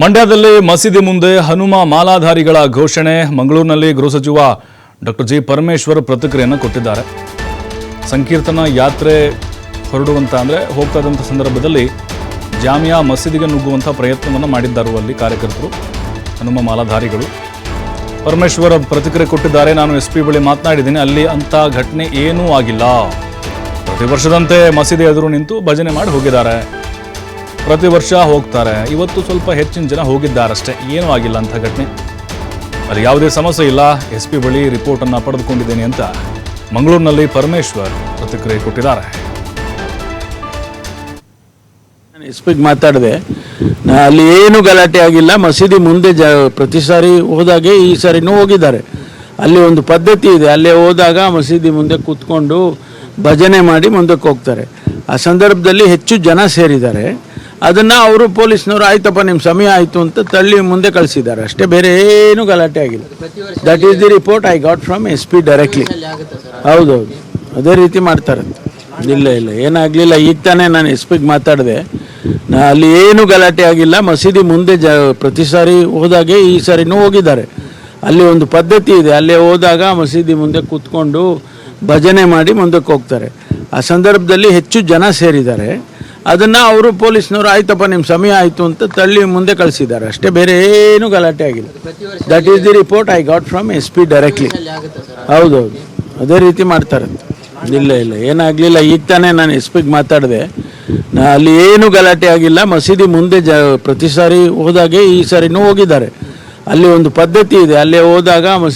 ಮಂಡ್ಯದಲ್ಲಿ ಮಸೀದಿ ಮುಂದೆ ಹನುಮ ಮಾಲಾಧಾರಿಗಳ ಘೋಷಣೆ. ಮಂಗಳೂರಿನಲ್ಲಿ ಗೃಹ ಸಚಿವ ಡಾಕ್ಟರ್ ಜಿ ಪರಮೇಶ್ವರ್ ಪ್ರತಿಕ್ರಿಯೆಯನ್ನು ಕೊಟ್ಟಿದ್ದಾರೆ. ಸಂಕೀರ್ತನ ಯಾತ್ರೆ ಹೊರಡುವಂತ ಅಂದರೆ ಹೋಗ್ತಾ ಸಂದರ್ಭದಲ್ಲಿ ಜಾಮಿಯಾ ಮಸೀದಿಗೆ ನುಗ್ಗುವಂಥ ಪ್ರಯತ್ನವನ್ನು ಮಾಡಿದ್ದಾರೆ ಅಲ್ಲಿ ಕಾರ್ಯಕರ್ತರು, ಹನುಮ ಮಾಲಾಧಾರಿಗಳು. ಪರಮೇಶ್ವರ್ ಪ್ರತಿಕ್ರಿಯೆ ಕೊಟ್ಟಿದ್ದಾರೆ. ನಾನು ಎಸ್ ಪಿ ಬಳಿ ಮಾತನಾಡಿದ್ದೀನಿ. ಅಲ್ಲಿ ಅಂಥ ಘಟನೆ ಏನೂ ಆಗಿಲ್ಲ. ಪ್ರತಿ ವರ್ಷದಂತೆ ಮಸೀದಿ ಎದುರು ನಿಂತು ಭಜನೆ ಮಾಡಿ ಹೋಗಿದ್ದಾರೆ. ಪ್ರತಿ ವರ್ಷ ಹೋಗ್ತಾರೆ. ಇವತ್ತು ಸ್ವಲ್ಪ ಹೆಚ್ಚಿನ ಜನ ಹೋಗಿದ್ದಾರಷ್ಟೇ. ಏನೂ ಆಗಿಲ್ಲ ಅಂತ ಘಟನೆ. ಅಲ್ಲಿ ಯಾವುದೇ ಸಮಸ್ಯೆ ಇಲ್ಲ. ಎಸ್ ಪಿ ಬಳಿ ರಿಪೋರ್ಟನ್ನು ಪಡೆದುಕೊಂಡಿದ್ದೇನೆ ಅಂತ ಮಂಗಳೂರಿನಲ್ಲಿ ಪರಮೇಶ್ವರ್ ಪ್ರತಿಕ್ರಿಯೆ ಕೊಟ್ಟಿದ್ದಾರೆ. ನಾನು ಎಸ್ ಪಿಗೆ ಮಾತಾಡಿದೆ. ಅಲ್ಲಿ ಏನು ಗಲಾಟೆ ಆಗಿಲ್ಲ. ಮಸೀದಿ ಮುಂದೆ ಜ ಪ್ರತಿ ಸಾರಿ ಹೋದಾಗೆ ಈ ಸಾರಿನೂ ಹೋಗಿದ್ದಾರೆ. ಅಲ್ಲಿ ಒಂದು ಪದ್ಧತಿ ಇದೆ. ಅಲ್ಲೇ ಹೋದಾಗ ಮಸೀದಿ ಮುಂದೆ ಕೂತ್ಕೊಂಡು ಭಜನೆ ಮಾಡಿ ಮುಂದಕ್ಕೆ ಹೋಗ್ತಾರೆ. ಆ ಸಂದರ್ಭದಲ್ಲಿ ಹೆಚ್ಚು ಜನ ಸೇರಿದ್ದಾರೆ. ಅದನ್ನು ಅವರು ಪೊಲೀಸ್ನವರು, ಆಯ್ತಪ್ಪ ನಿಮ್ಮ ಸಮಯ ಆಯಿತು ಅಂತ ತಳ್ಳಿ ಮುಂದೆ ಕಳಿಸಿದ್ದಾರೆ. ಅಷ್ಟೇ ಬೇರೆ ಏನು ಗಲಾಟೆ ಆಗಿಲ್ಲ. That is the report I got from S P directly ಹೌದೌದು ಅದೇ ರೀತಿ ಮಾಡ್ತಾರಂತೆ ಇಲ್ಲ ಇಲ್ಲ. ಏನಾಗಲಿಲ್ಲ. ಈಗ ತಾನೇ ನಾನು ಎಸ್ ಪಿಗೆ ಮಾತಾಡಿದೆ. ಅಲ್ಲಿ ಏನು ಗಲಾಟೆ ಆಗಿಲ್ಲ. ಮಸೀದಿ ಮುಂದೆ ಜ, ಪ್ರತಿ ಸಾರಿ ಹೋದಾಗೆ ಈ ಸಾರಿನೂ ಹೋಗಿದ್ದಾರೆ. ಅಲ್ಲಿ ಒಂದು ಪದ್ಧತಿ ಇದೆ. ಅಲ್ಲೇ ಹೋದಾಗ ಮಸೀದಿ ಮುಂದೆ ಕೂತ್ಕೊಂಡು ಭಜನೆ ಮಾಡಿ ಮುಂದಕ್ಕೆ ಹೋಗ್ತಾರೆ. ಆ ಸಂದರ್ಭದಲ್ಲಿ ಹೆಚ್ಚು ಜನ ಸೇರಿದ್ದಾರೆ. ಅದನ್ನು ಅವರು ಪೊಲೀಸ್ನವರು, ಆಯ್ತಪ್ಪ ನಿಮ್ಮ ಸಮಯ ಆಯಿತು ಅಂತ ತಳ್ಳಿ ಮುಂದೆ ಕಳಿಸಿದ್ದಾರೆ. ಅಷ್ಟೇ ಬೇರೆ ಏನು ಗಲಾಟೆ ಆಗಿಲ್ಲ. That is the report I got from S P directly ಹೌದೌದು. ಅದೇ ರೀತಿ ಮಾಡ್ತಾರೆ. ಇಲ್ಲ ಇಲ್ಲ. ಏನಾಗಲಿಲ್ಲ. ಈಗ ತಾನೇ ನಾನು ಎಸ್ ಪಿಗೆ ಮಾತಾಡಿದೆ. ಅಲ್ಲಿ ಏನು ಗಲಾಟೆ ಆಗಿಲ್ಲ. ಮಸೀದಿ ಮುಂದೆ ಜ, ಪ್ರತಿ ಸಾರಿ ಹೋದಾಗೆ ಈ ಸಾರಿನೂ ಹೋಗಿದ್ದಾರೆ. ಅಲ್ಲಿ ಒಂದು ಪದ್ಧತಿ ಇದೆ. ಅಲ್ಲೇ ಹೋದಾಗ ಮಸೀದಿ